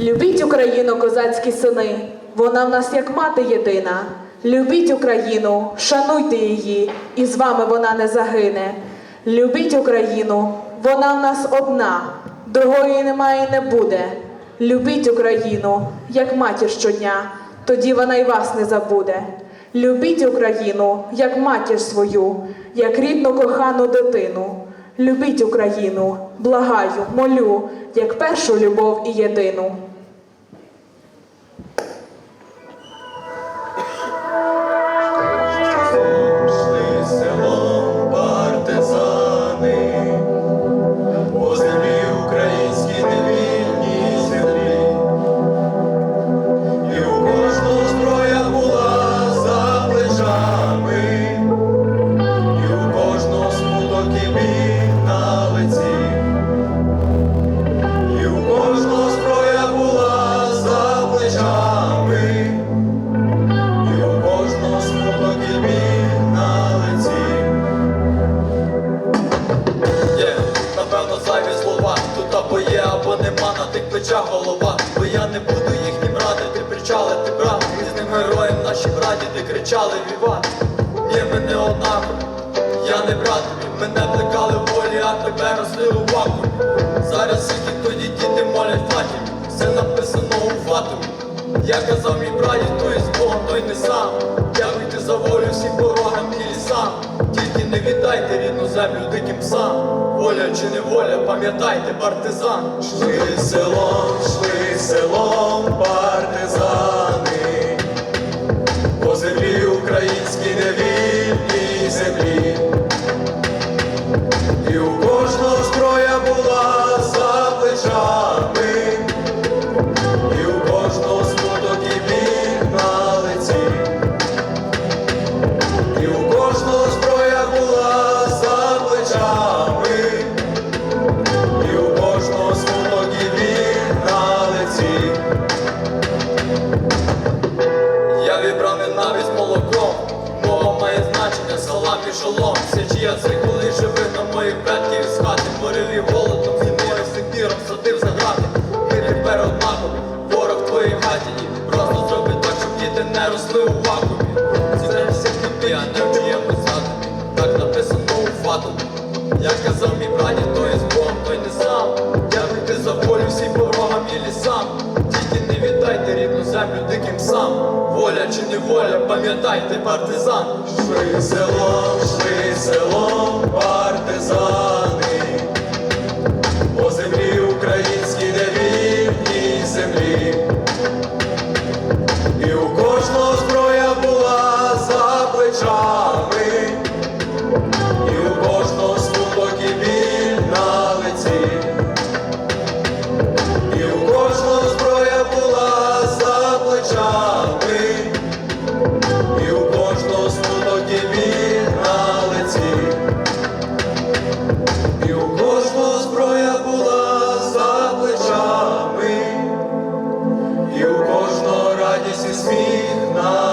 Любіть Україну, козацькі сини, вона в нас як мати єдина. Любіть Україну, шануйте її, і з вами вона не загине. Любіть Україну, вона в нас одна, другої немає і не буде. Любіть Україну, як матір щодня, тоді вона й вас не забуде. Любіть Україну, як матір свою, як рідну кохану дитину. Любіть Україну, благаю, молю, як першу любов і єдину. Наші прадіди кричали віват. Ні, ми не я не брат. Мене плекали волі, а тебе росли у вакуумі. Зараз всі ті, тоді діти молять фатімі. Все написано у фатумі. Я казав мій прадід, той з Богом, той не сам. Дякуйте за волю всім порогам і лісам. Тільки не віддайте рідну землю диким псам. Воля чи не воля, пам'ятайте, партизан. Шли селом, шли селом, невільній землі. Шолом. Січі я чи не воля, пам'ятайте, партизан. Шли селом, шли селом, партизани. По землі українській невільній землі. І у кожного зброя була за плечами. І у кожного смуток і біль на лиці, і у кожного зброя була за плечами, і у кожного радість і сміх на